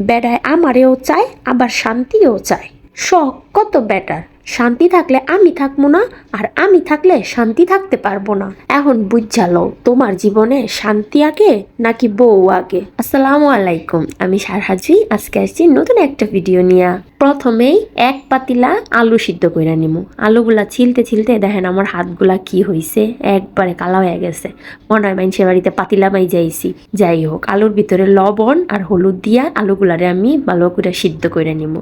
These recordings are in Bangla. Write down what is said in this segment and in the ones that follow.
বেড়ায় আমারেও চায় আবার শান্তিও চায়। শখ কত বেটার। শান্তি থাকলে আমি থাকব না, আর আমি থাকলে শান্তি থাকতে পারব না। এখন বুঝালো তোমার জীবনে শান্তি আগে নাকি বউ আগে? আসসালামু আলাইকুম, আমি সারহাজি, আজকে আসছি নতুন একটা ভিডিও নিয়ে। প্রথমেই এক পাতিলা আলু সিদ্ধ করে নিমু। আলুগুলা ছিলতে ছিলতে দেখেন আমার হাতগুলা কি হয়েছে একবারে কালা হয়ে গেছে। মনে হয় মানুষের বাড়িতে পাতিলা মাই যাইছি। যাই হোক, আলুর ভিতরে লবণ আর হলুদ দিয়া আলুগুলারে আমি ভালো করে সিদ্ধ করে নিমু।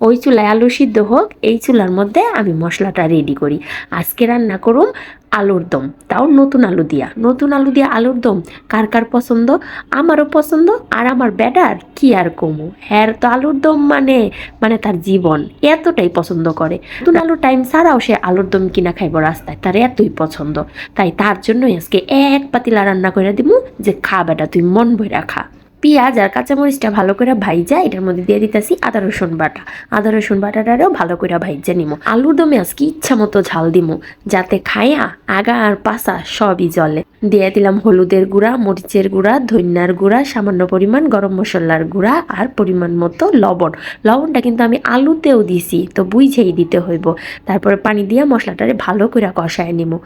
ওই চুলায় আলু সিদ্ধ হোক, এই চুলার মধ্যে আমি মশলাটা রেডি করি। আজকে রান্না করুম আলুর দম। তাও নতুন আলু দিয়া। নতুন আলু দিয়া আলুর দম কার কার পছন্দ? আমারও পছন্দ আর আমার ব্যাটার কি আর কমু? হ্যার তো আলুর দম মানে মানে তার জীবন। এতটাই পছন্দ করে। নতুন আলু টাইম ছাড়াও সে আলুর দম কিনা খাইব রাস্তায়। তার এতই পছন্দ। তাই তার জন্যই আজকে এক পাতিলা রান্না করে দিমু যে খা বেটা, তুই মন ভরে খা। পেঁয়াজ আর কাঁচামরিচটা ভালো করে ভাইজা, এটার মধ্যে দিয়ে দিতেছি আদা, রসুন বাটা। আদা, রসুন বাটাটারও ভালো করে ভাইজা নিমু। আলুর দমে আজকে ইচ্ছা মতো ঝাল দিমু, যাতে খায়া, আগা আর পাশা সবই জলে দিয়ে দিলাম হলুদের গুঁড়া, মরিচের গুঁড়া ধনিয়ার গুঁড়া, সামান্য পরিমাণ গরম মশলার গুঁড়া আর পরিমাণ মতো লবণ। লবণটা কিন্তু আমি আলুতেও দিছি, তো বুঝেই দিতে হইব। তারপরে পানি দিয়ে মশলাটারে ভালো করে কষায় নিমু।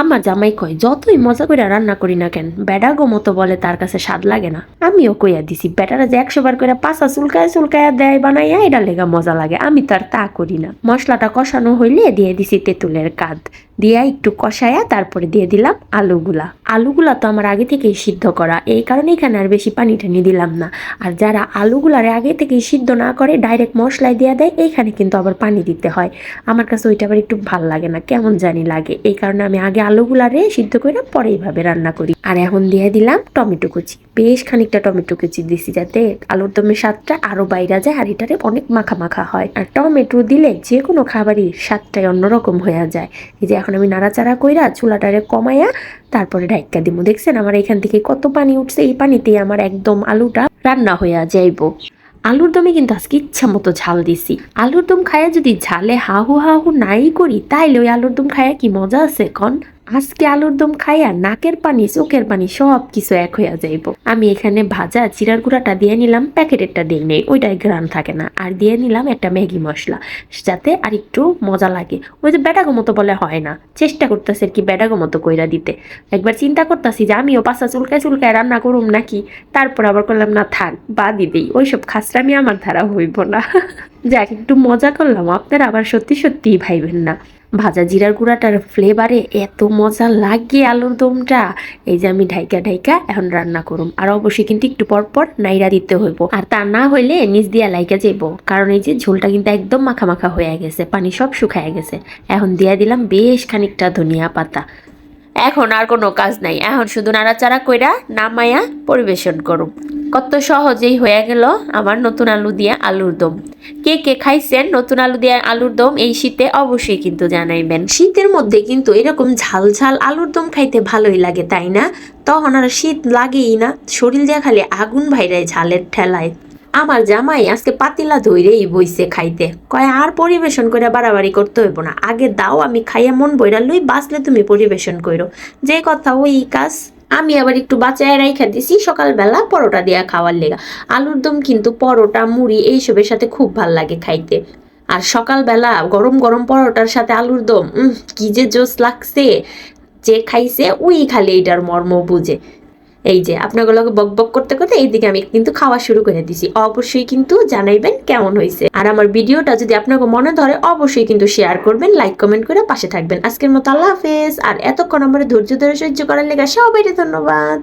আমার জামাই কয়, যতই মজা করে রান্না করি না কেন, বেডাগো মতো বলে তার কাছে স্বাদ লাগে না। আমিও কইয়া দিছি, বেটারা যে একশো বার করে পাশা চুলকায় চুলকায়া দেয় বানাইয়া এটা লেগা মজা লাগে। আমি তো আর তা করি না। মশলাটা কষানো হইলে দিয়ে দিছি তেঁতুলের কাদ দিয়া একটু কষায়া তারপরে দিয়ে দিলাম আলুগুলা। আলুগুলা তো আমার আগে থেকেই সিদ্ধ করা, এই কারণে এখানে আর বেশি পানি টানি দিলাম না। আর যারা আলুগুলারে আগে থেকেই সিদ্ধ না করে ডাইরেক্ট মশলায় দিয়ে দেয়, এইখানে কিন্তু আবার পানি দিতে হয়। আমার কাছে ওইটা আবার একটু ভালো লাগে না, কেমন জানি লাগে। এই কারণে আমি আগে আলুগুলারে সিদ্ধ করে পরে এইভাবে রান্না করি। আর এখন দিয়ে দিলাম টমেটো কুচি। বেশ খানিকটা টমেটো কুচি দিছি যাতে আলুর দমের স্বাদটা আরও বাইরা যায় আর এটারে অনেক মাখা মাখা হয়। আর টমেটো দিলে যে কোনো খাবারই স্বাদটাই অন্যরকম হয়ে যায়। এই যে এখন আমি নাড়াচাড়া কইরা চুলাটারে কমাইয়া তারপরে ঢাইকা দিব দেখছেন আমার এখান থেকে কত পানি উঠছে, এই পানিতেই আমার একদম আলুটা রান্না হইয়া যাইব। আলুর দমে কিন্তু আজকে ইচ্ছা মতো ঝাল দিছি। আলুর দম খায়া যদি ঝালে হাহু হাহু নাই করি, তাইলে ওই আলুর দম খায়া কি মজা আছে কন? আজকে আলুর দম খাইয়া নাকের পানি, চোখের পানি সব কিছু এক হইয়া যাইব। আমি এখানে ভাজা জিরার গুঁড়াটা দিয়ে নিলাম, প্যাকেটেরটা দিই নেই ওইটাই গ্রান থাকে না। আর দিয়ে নিলাম একটা ম্যাগি মশলা, যাতে আর একটু মজা লাগে। ওই যে ব্যাটাগো মতো বলে হয় না, চেষ্টা করতেছে আর কি ব্যাটাগো মতো কইরা দিতে। একবার চিন্তা করতেছি যে আমিও পাশা চুলকায় চুলকায় রান্না করুম নাকি? তারপর আবার করলাম, না থাক, বাদই দেই, ওইসব খাসরামি আমার ধারা হইব না। যাক, একটু মজা করলাম। আপনারা আবার সত্যি সত্যিই ভাইবেন না। ভাজা জিরার গুঁড়াটার ফ্লেভারে এত মজা লাগে আলুর দমটা। এই যে আমি ঢাইকা ঢাইকা এখন রান্না করুম। আর অবশ্যই কিন্তু একটু পর পর নাইরা দিতে হইব। আর তা না হইলে নিচ দিয়া লাইকা যাইব। কারণ এই যে ঝোলটা কিন্তু একদম মাখা মাখা হয়ে গেছে। পানি সব শুকায় গেছে। এখন দিয়া দিলাম বেশ খানিকটা ধনিয়া পাতা। এখন আর কোনো কাজ নাই। এখন শুধু নাড়াচাড়া কইরা নামায়া পরিবেশন করুম। কত সহজেই হয়ে গেল আমার নতুন আলু দিয়ে আলুর দম। কে কে খাইছেন নতুন আলু দিয়ে আলুর দম, এই শীতে অবশ্যই কিন্তু জানাইবেন। শীতের মধ্যে কিন্তু এরকম ঝাল ঝাল আলুর দম খাইতে ভালোই লাগে, তাই না? তখন আর শীত লাগেই না, শরীর দিয়ে খালি আগুন ভাইরায় ঝালের ঠেলায়। আমার জামাই আজকে পাতিলা ধইরেই বইছে খাইতে। কয়, আর পরিবেশন করে বাড়াবাড়ি করতে হইব না, আগে দাও, আমি খাইয়া মন বইরা লই, বাঁচলে তুমি পরিবেশন করো যে কথা ওই কাজ আমি আবার একটু বাঁচায় রাইখা দিছি, সকালবেলা পরোটা দেওয়া খাওয়ার লেগা। আলুর দম কিন্তু পরোটা, মুড়ি এইসবের সাথে খুব ভালো লাগে খাইতে। আর সকালবেলা গরম গরম পরোটার সাথে আলুর দম কি যে জোস লাগছে। যে খাইছে ওই খালি এইটার মর্ম বুঝে। এই যে আপনাগুলোকে বক বক করতে করতে এইদিকে আমি কিন্তু খাওয়া শুরু করে দিছি। অবশ্যই কিন্তু জানাইবেন কেমন হয়েছে আর আমার ভিডিওটা যদি আপনাকে মনে ধরে, অবশ্যই কিন্তু শেয়ার করবেন লাইক কমেন্ট করে পাশে থাকবেন। আজকের মতো আল্লাহ হাফেজ। আর এতক্ষণ আমার ধৈর্য ধরে সহ্য করার লেগে সবাইকে ধন্যবাদ।